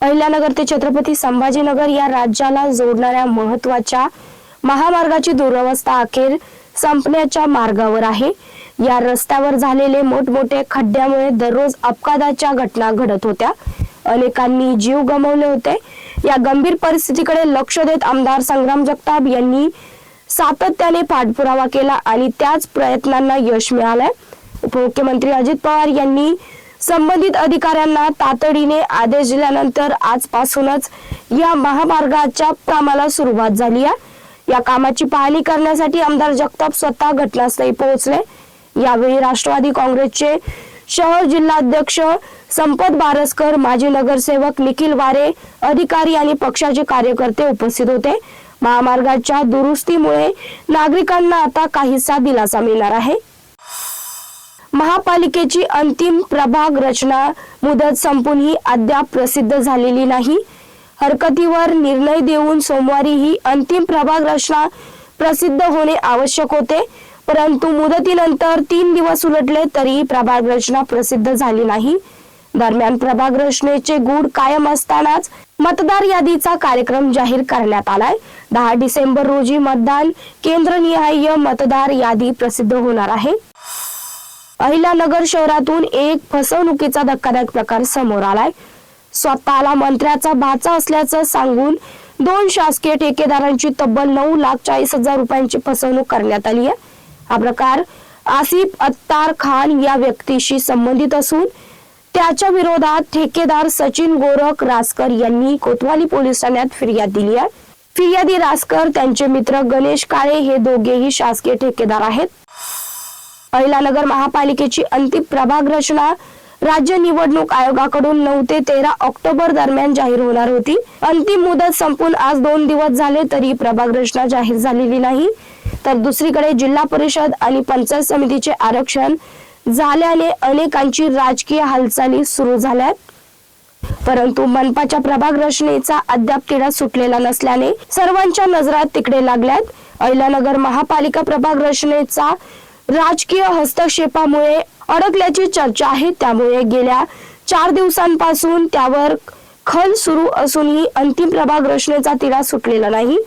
अहिल्यानगर ते छत्रपती संभाजीनगर या राज्याला जोडणाऱ्या महत्त्वाच्या महामार्गाची दुरवस्था अखेर संपण्याच्या मार्गावर आहे. या रस्त्यावर झालेले मोठमोठे खड्ड्यामुळे दररोज अपघाताच्या घटना घडत होत्या. अनेकांनी जीव गमावले होते. या गंभीर परिस्थितीकडे लक्ष देत आमदार संग्राम जगताप यांनी सातत्याने पाठपुरावा केला आणि त्याच प्रयत्नांना यश मिळालंय. उपमुख्यमंत्री अजित पवार यांनी संबंधित अधिकाऱ्यांना तातडीने आदेश दिल्यानंतर आजपासूनच या महामार्गाच्या कामाला सुरुवात झाली आहे. या कामाची पाहणी करण्यासाठी आमदार जगताप स्वतः घटनास्थळी पोहोचले. यावेळी राष्ट्रवादी काँग्रेसचे शहर जिल्हाध्यक्ष संपत बारसकर माजी नगरसेवक निखिल वारे अधिकारी आणि पक्षाचे कार्यकर्ते उपस्थित होते. महामार्गाच्या दुरुस्तीमुळे नागरिकांना आता काहीसा दिलासा मिळणार आहे. महापालिकेची अंतिम प्रभाग रचना मुदत संपून ही अद्याप प्रसिद्ध झालेली नाही. हरकतीवर निर्णय देऊन सोमवारी ही अंतिम प्रभाग रचना प्रसिद्ध होणे आवश्यक होते. परंतु मुदतीनंतर तीन दिवस उलटले तरीही प्रभाग रचना प्रसिद्ध झाली नाही. दरम्यान प्रभाग रचनेचे गूढ कायम असतानाच मतदार यादीचा कार्यक्रम जाहीर करण्यात आलाय. दहा डिसेंबर रोजी मतदान केंद्रनिहाय मतदार यादी प्रसिद्ध होणार आहे. अहिल्यानगर शहरातून एक फसवणुकीचा धक्कादायक प्रकार समोर आलाय. स्वतःला मंत्र्याचा भाचा असल्याचं सांगून दोन शासकीय ठेकेदारांची तब्बल नऊ लाख चाळीस हजार रुपयांची फसवणूक करण्यात आली आहे. हा प्रकार आसिफ अत्तार खान या व्यक्तीशी संबंधित असून त्याच्या विरोधात ठेकेदार सचिन गोरख रासकर यांनी कोतवाली पोलीस ठाण्यात फिर्याद दिली आहे. फिर्यादी रासकर त्यांचे मित्र गणेश काळे हे दोघेही शासकीय ठेकेदार आहेत. अहिलानगर महापालिकेची अंतिम प्रभाग रचना राज्य निवडणूक आयोगाकडून नऊ ते तेरा ऑक्टोबर दरम्यान जाहीर होणार होती. अंतिम मुदत संपून आज दोन दिवस झाले तरी प्रभाग रचना जाहीर झालेली नाही. तर दुसरीकडे जिल्हा परिषद आणि पंचायत समितीचे आरक्षण झाल्याने अनेकांची राजकीय हालचाली सुरू झाल्यात परंतु मनपाच्या प्रभाग रचनेचा अद्याप तिढा सुटलेला नसल्याने सर्वांच्या नजरात तिकडे लागल्यात. अहिल्यानगर महापालिका प्रभाग रचनेचा राजकीय हस्तक्षेपामुळे अडकल्याची चर्चा आहे. त्यामुळे गेल्या चार दिवसांपासून त्यावर खल सुरू असूनही अंतिम प्रभाग रचनेचा तिढा सुटलेला नाही.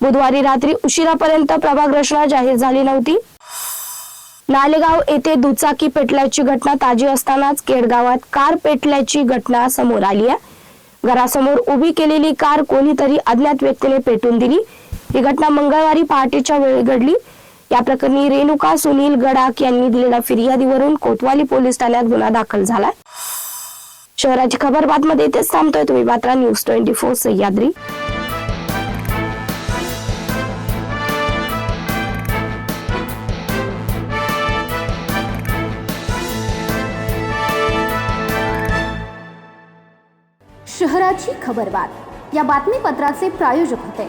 बुधवारी रात्री उशिरापर्यंत प्रभाग रचना जाहीर झाली नव्हती. नालेगाव येथे दुचाकी पेटल्याची घटना ताजी असतानाच केडगावात कार पेटल्याची घटना समोर आली आहे. घरासमोर उभी केलेली कार कोणीतरी अज्ञात व्यक्तीने पेटून दिली. ही घटना मंगळवारी पहाटेच्या वेळी घडली. या प्रकरणी रेणुका सुनील गडाख यांनी दिलेल्या फिर्यादीवरून कोतवाली पोलीस ठाण्यात गुन्हा दाखल झाला. शहराची खबर बातमध्ये इथेच थांबतोय तुम्ही. मात्र न्यूज ट्वेंटी फोर सह्याद्री. शहराची खबरबात या बातमीपत्राचे प्रायोजक होते.